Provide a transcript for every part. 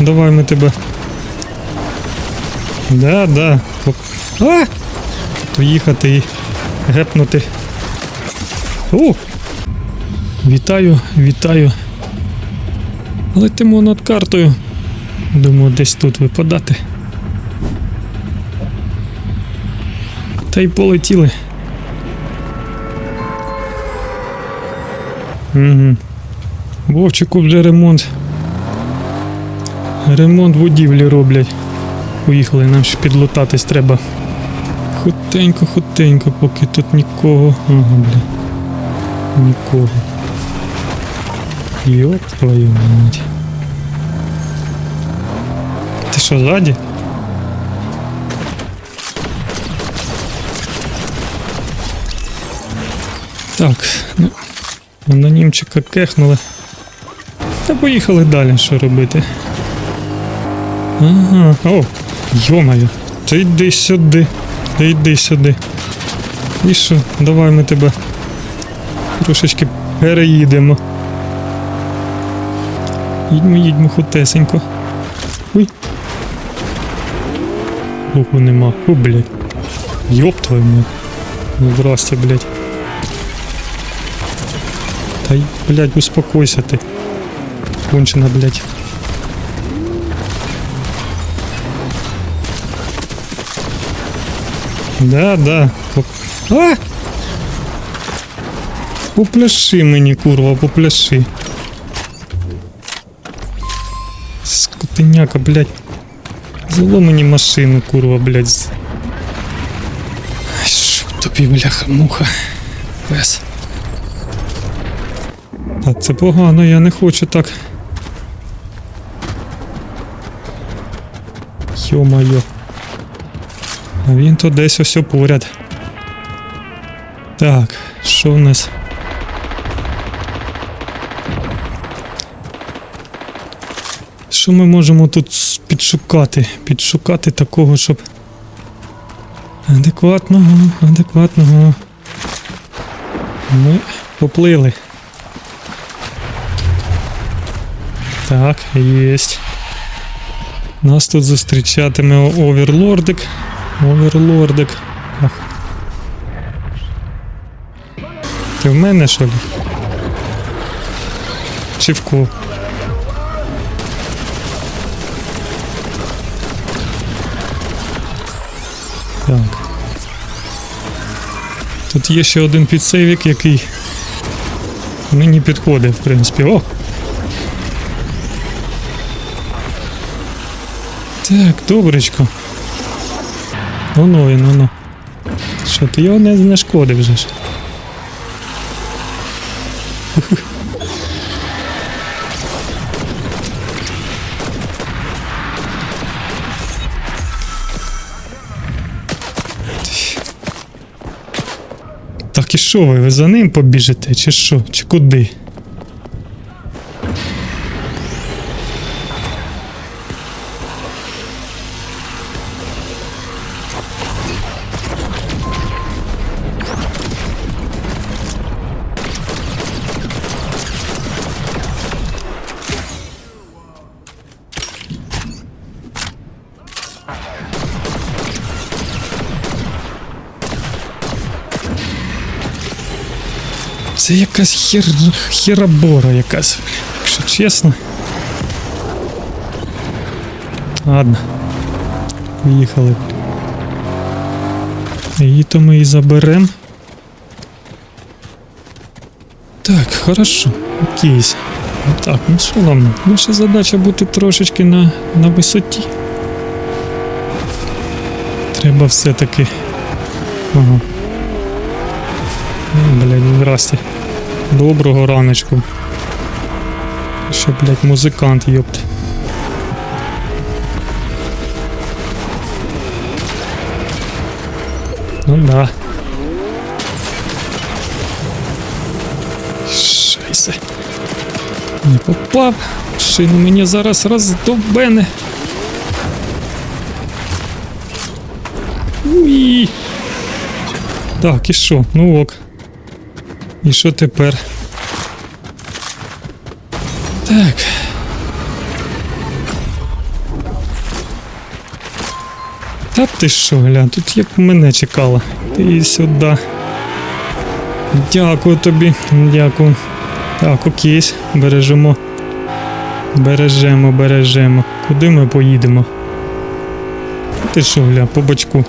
давай ми тебе. Да, да. А! Поїхати і гепнути. О! Вітаю, вітаю. Летимо над картою. Думаю, десь тут випадати. Та й полетіли. Угу. Вовчику вже ремонт. Ремонт будівлі роблять. Поїхали, нам ще підлутатись треба. Хутенько, хутенько, поки тут нікого. Ага, бля. Нікого. Йоп твою мать. Ти що, ззаді? Так, ну, анонімчика кехнули. Та поїхали далі, що робити. Ага, о, йомаю. Ти йди сюди. Ти йди сюди. І що, давай ми тебе трошечки переїдемо. Їдьмо, їдьмо хутесенько. Ой. Руху нема. О, блядь. Йоп твою мать. Ну, Здрасте, блядь. Та блядь, успокойся ти. Кончена, блядь. Да, да. А! Попляши мені, курва, попляши. Скотиняка, блядь. Зло мені машину, курва, блядь. Щоб тобі, бляха, муха. Пес. Та це погано, я не хочу так. Йо-моє. Він то десь ось поряд. Так, що в нас? Що ми можемо тут підшукати? Підшукати такого, щоб. Адекватного, адекватного. Ми поплили. Так, єсть. Нас тут зустрічатиме оверлордик. Оверлордик. Ах. Ти в мене що ли? Чи в кого? Так. Тут є ще один підсейвік, який мені підходить, в принципі. О! Так, добречко. Воно він, воно. Що, ти його не, не шкодив вже ж? Так і що ви? Ви за ним побіжите, чи що? Чи куди? Це якась хер... херабора якась, якщо чесно. Ладно. Поїхали. Її то ми і заберем. Так, хорошо. Окейсь. Так, ну що нам? Наша задача бути трошечки на, на висоті. Треба все-таки. Ага. М, Блядь, ну, здрасте. Доброго раночку. Ще, блядь, музикант, ёпт. Ну да. Шайсе. Не попав. Шину мені зараз роздовбене. Уї. Так, і що? Ну ок. І що тепер? Так. Та ти що, гля, тут як мене чекала. Ти сюди. Дякую тобі, дякую. Так, окей, бережемо. Бережемо, бережемо. Куди ми поїдемо? Ти що, гля, по бачку.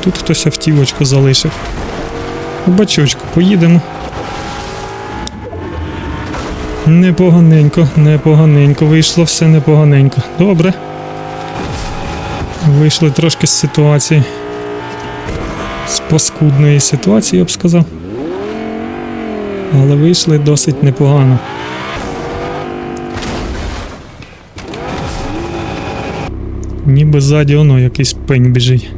Тут хтось автівочку залишив. По бачочку поїдемо. Непоганенько, непоганенько. Вийшло все непоганенько. Добре. Вийшли трошки з ситуації. З паскудної ситуації, я б сказав. Але вийшли досить непогано. Ніби ззаді воно якийсь пень біжить.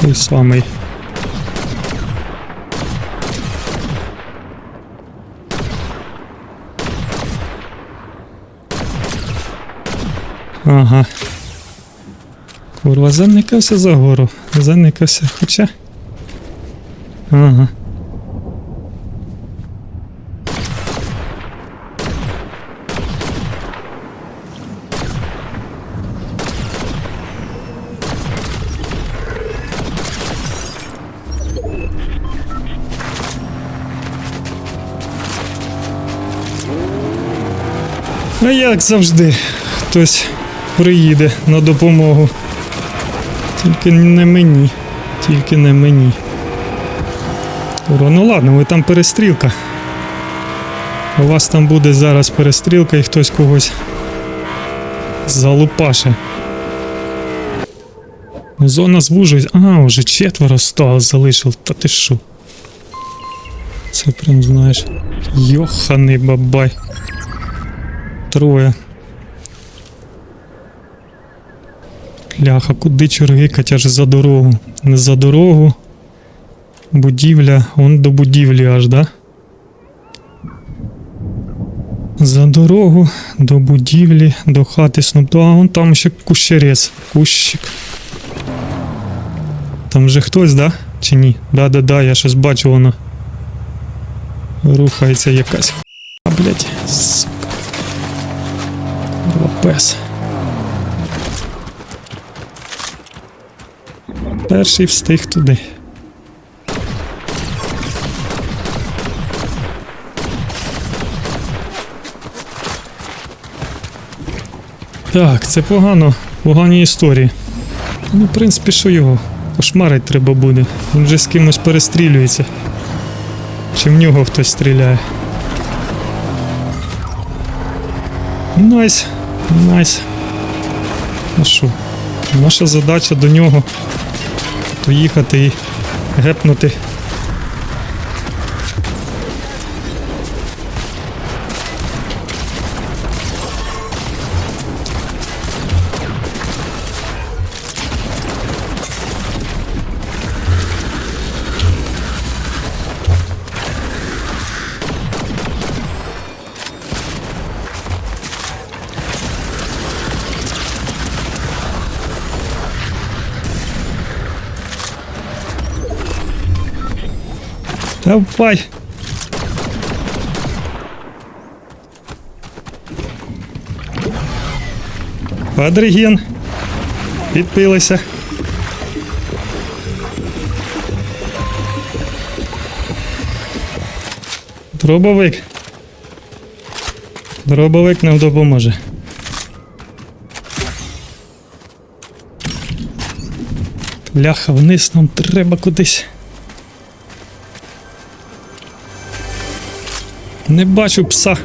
Той самий. Ага. Курва, заникався за гору. Заникався, хоча. Ага. А як завжди, хтось приїде на допомогу. Тільки не мені. Тільки не мені. Ну ладно, ви там перестрілка. У вас там буде зараз перестрілка і хтось когось залупаше. Зона звужується. А, вже четверо стало залишив. Та ти що? Це прям знаєш. Йоханий бабай. Троє. Ляха, куди чоргикать аж за дорогу? Не за дорогу. Будівля, он до будівлі аж, да? За дорогу, до будівлі, до хати снуп. А вон там ще кущерець. Кущик. Там же хтось, да? Чи ні? Да-да-да, я щось бачу воно. Рухається якась. А, блядь, сука. Лапес. Перший встиг туди. Так, це погано, погані історії. Ну, в принципі, що його? Кошмарить треба буде. Він вже з кимось перестрілюється. Чи в нього хтось стріляє. Найс, найс. Ну що, наша задача до нього доїхати і гепнути. Давай. Адриген. Підпилися. Дробовик. Дробовик нам допоможе. Ляха, вниз нам треба кудись. Не бачу пса.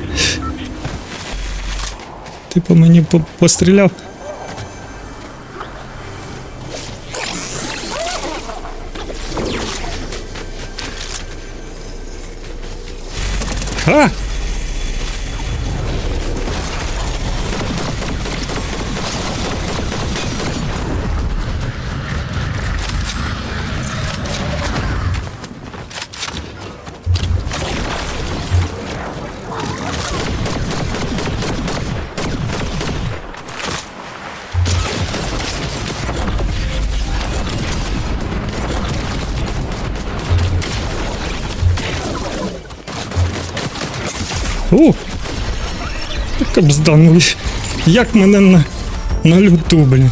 Ти по мені по- постріляв. Ха! О! Кабздан. Як мене на, на люту, блін.